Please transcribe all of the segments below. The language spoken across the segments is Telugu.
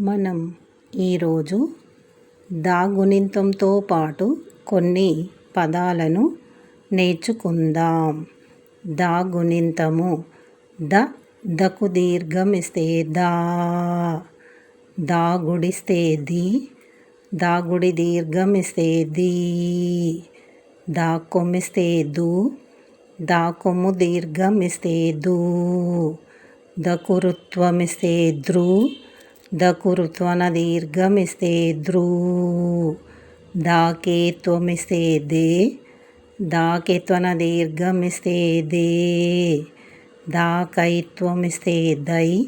మనం ఈరోజు దాగునింతంతో పాటు కొన్ని పదాలను నేర్చుకుందాం. దాగునింతము ద దకు దీర్ఘం ఇస్తే దా దాగుడిస్తే ది దాగుడి దీర్ఘం ఇస్తే దీ దాకొమ్మిస్తే దు దాకొమ్ము దీర్ఘం ఇస్తే దూ దకురుత్వమిస్తే ద్రు దకురుత్వన దీర్ఘమిస్తే ద్రూ దాకేత్వమిస్తే దే దాకేత్వన దీర్ఘమిస్తే దే దాకైత్వమిస్తే దై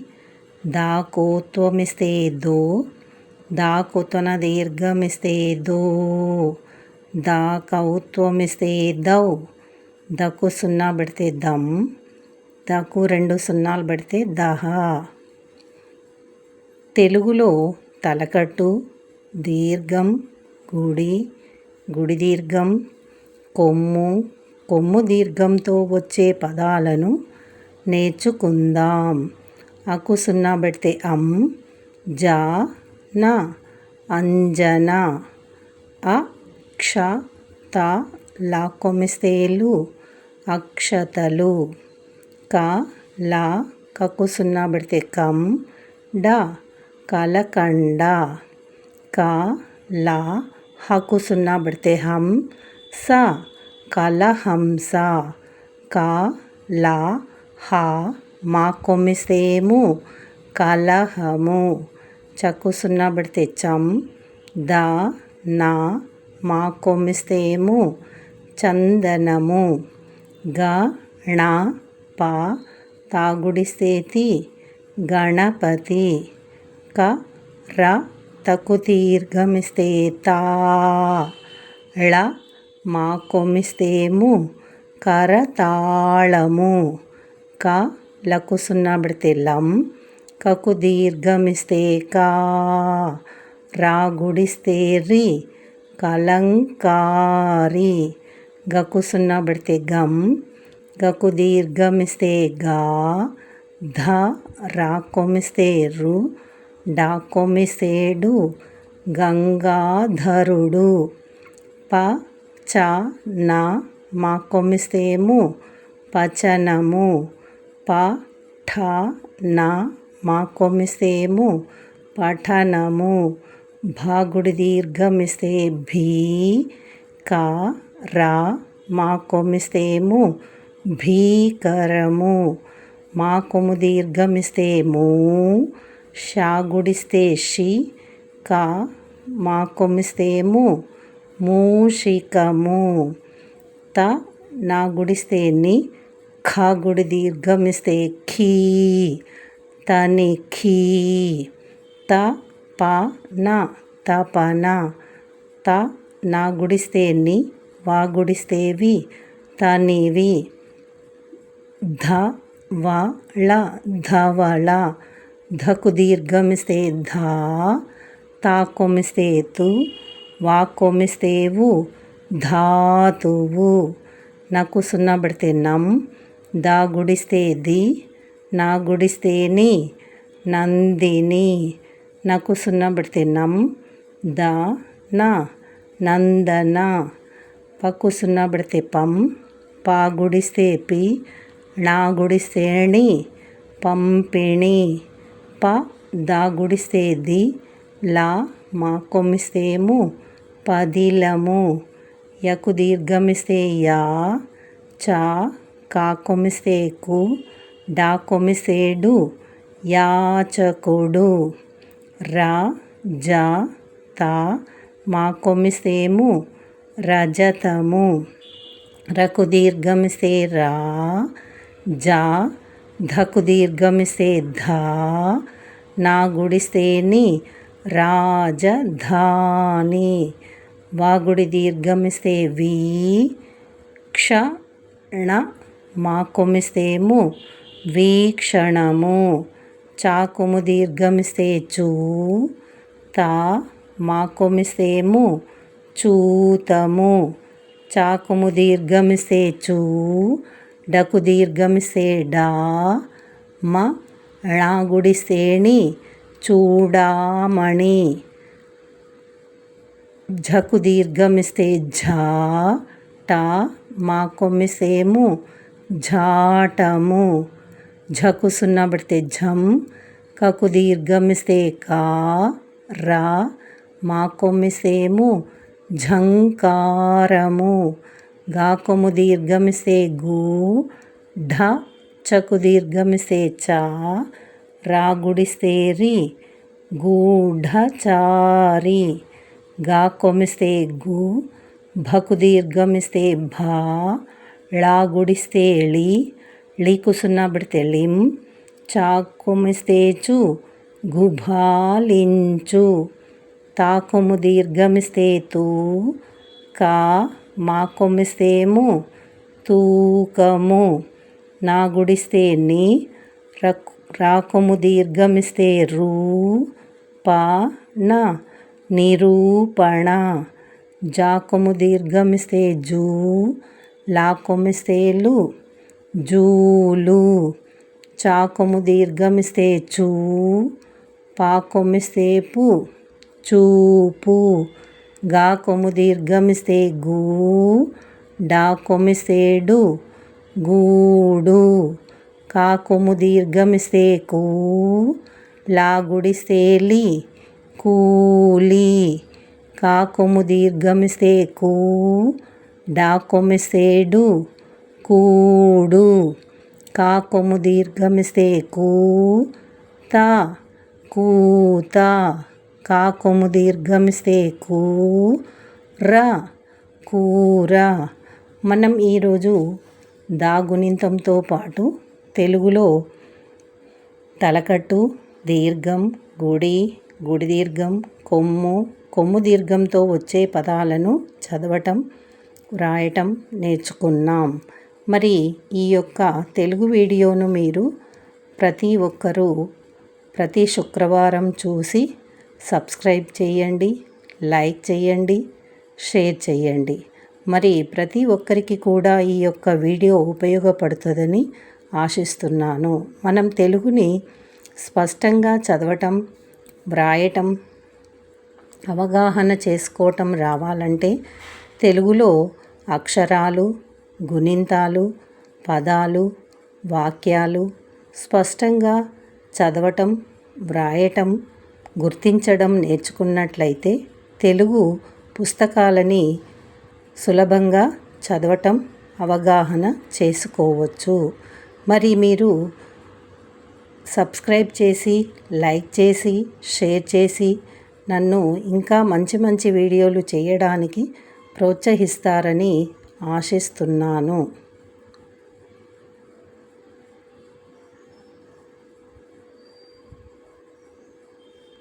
దాకోత్వమిస్తే దో దాకుత్వన దీర్ఘమిస్తే దో దాకౌత్వమిస్తే దౌ. దకు సున్నా పెడితే దమ్ దకు రెండు సున్నాలు పెడితే దహ. తెలుగులో తలకట్టు దీర్ఘం గుడి గుడి దీర్ఘం కొమ్ము కొమ్ము దీర్ఘంతో వచ్చే పదాలను నేర్చుకుందాం. అకు సున్నా పెడితే అం జా నా అంజన అ క్ష త లా కొమ్మిస్తేలు అక్షతలు. క లా కకు సున్నా పెడితే కం డా కలకండ. క లా హకు సున్నా పడితే హం స కలహంస. క లా హ మా కొమ్మిసేము కలహము. చక్కు సున్నా పడితే చం ద నా మా కొమ్మిస్తేము చందనము. గ ణ ప తాగుడిసేతి గణపతి. క ర తకు దీర్ఘమిస్తే తా ళ మా కొమ్మిస్తేము కరతాళము. క లకు సున్నా పెడితే లం కకు దీర్ఘమిస్తే కా రా గుడిస్తే రి కలంకారి గకు సున్నా పెడితే గం గకు దీర్ఘమిస్తే గా ధ రా కొమ్మిస్తే రు డాకొమిసేడు గంగాధరుడు. ప చ నా మా కొమ్మిస్తేము పచనము. ప ఠ నా మా కొమ్మిస్తేము పఠనము. భాగుడి దీర్ఘమిస్తే భీ కా రా మా కొమ్మిస్తేము భీకరము. మా కొము దీర్ఘమిస్తే మూ షా గుడిస్తే షి క మా కొమ్మిస్తేము మూషికము. త నా గుడిస్తే ని ఖ గుడి దీర్ఘమిస్తే ఖీ తని ఖీ. త ప న తపన త నా. గుడిస్తే ని వా గుడిస్తేవి తనివి. ధ వ ళ ధవళ ధకు దీర్ఘమిస్తే ధా తాకొమిస్తే తు వాకొమిస్తేవు ధాతువు. నాకు సున్నా పెడితే నం దా గుడిస్తే ది నా గుడిస్తేని నందిని. నాకు సున్నా పెడితే నం ద నా నందన. పక్కు సున్నా పెడితే పం పా గుడిస్తే పి నా గుడిస్తేణి పంపిణీ. ప దా లా మా కొమ్మిసేము పదిలము యకు దీర్ఘమిసే యా చా కా కొమిసేకు డా కొమిసేడు యాచకుడు. రా జా తా మా కొమిసేము రజతము. రకు దీర్ఘమిసే రా జా ధకు దీర్ఘమిసే ధా నా గుడిసేని రాజధాని. వాగుడి దీర్ఘమిస్తే వీ క్షణ మా కొమిస్తేము వీక్షణము చాకుము దీర్ఘమిస్తే చూ తా మా కొమిస్తేము చూతము. చాకుము దీర్ఘమిస్తే చూ డకు దీర్ఘమిస్తే డా మ ళ గుడిస్తేణి చూడామణి ఝకు దీర్ఘమిస్తే ఝా టా మా కొమ్మిసేము ఝాటము ఝకు సున్నా పెడితే ఝం కకు దీర్ఘమిస్తే కా రా మా కొమ్మిసేము ఝంకారము గా కొమ్ము దీర్ఘమిస్తే గూ ఢ చకు దీర్ఘమిస్తే చా రా గూఢచారి గా కొమ్మిస్తే గు భకు దీర్ఘమిస్తే భా ళా గుడిస్తే ళి ళీకు లిం చా కొమిస్తే చు గుభాలించు తా కొమ్ము దీర్ఘమిస్తే తూ కా మా కొమ్మిస్తేము తూకము. నా గుడిస్తే నీ రాకుము దీర్ఘమిస్తే రూ పా నా నిరూపణ. జాకుము దీర్ఘమిస్తే జూ లాకుమిస్తే లు జూలు. చాకుము దీర్ఘమిస్తే చూ పా పు చూపు. గా కొమ్ము దీర్ఘమిస్తే గూ డా కొమ్మిస్తే డు గూడు. కాకుము దీర్ఘమిస్తే కూ లాగుడి సేలి కూలి. కాకుము దీర్ఘమిస్తే కూ డా కూడు. కాకుము దీర్ఘమిస్తే కూ తా కూత. కా దీర్ఘమిస్తే కూ ర కూర. మనం ఈరోజు దాగునింతంతో పాటు తెలుగులో తలకట్టు దీర్ఘం గుడి గుడి దీర్ఘం కొమ్ము కొమ్ము దీర్ఘంతో వచ్చే పదాలను చదవటం వ్రాయటం నేర్చుకున్నాం. మరి ఈ యొక్క తెలుగు వీడియోను మీరు ప్రతి ఒక్కరూ ప్రతి శుక్రవారం చూసి సబ్స్క్రైబ్ చేయండి లైక్ చేయండి షేర్ చేయండి. మరి ప్రతి ఒక్కరికి కూడా ఈ యొక్క వీడియో ఉపయోగపడుతుందని ఆశిస్తున్నాను. మనం తెలుగుని స్పష్టంగా చదవటం వ్రాయటం అవగాహన చేసుకోవటం రావాలంటే తెలుగులో అక్షరాలు గుణింతాలు పదాలు వాక్యాలు స్పష్టంగా చదవటం వ్రాయటం గుర్తించడం నేర్చుకున్నట్లయితే తెలుగు పుస్తకాలని సులభంగా చదవటం అవగాహన చేసుకోవచ్చు. మరి మీరు సబ్స్క్రైబ్ చేసి లైక్ చేసి షేర్ చేసి నన్ను ఇంకా మంచి మంచి వీడియోలు చేయడానికి ప్రోత్సహిస్తారని ఆశిస్తున్నాను.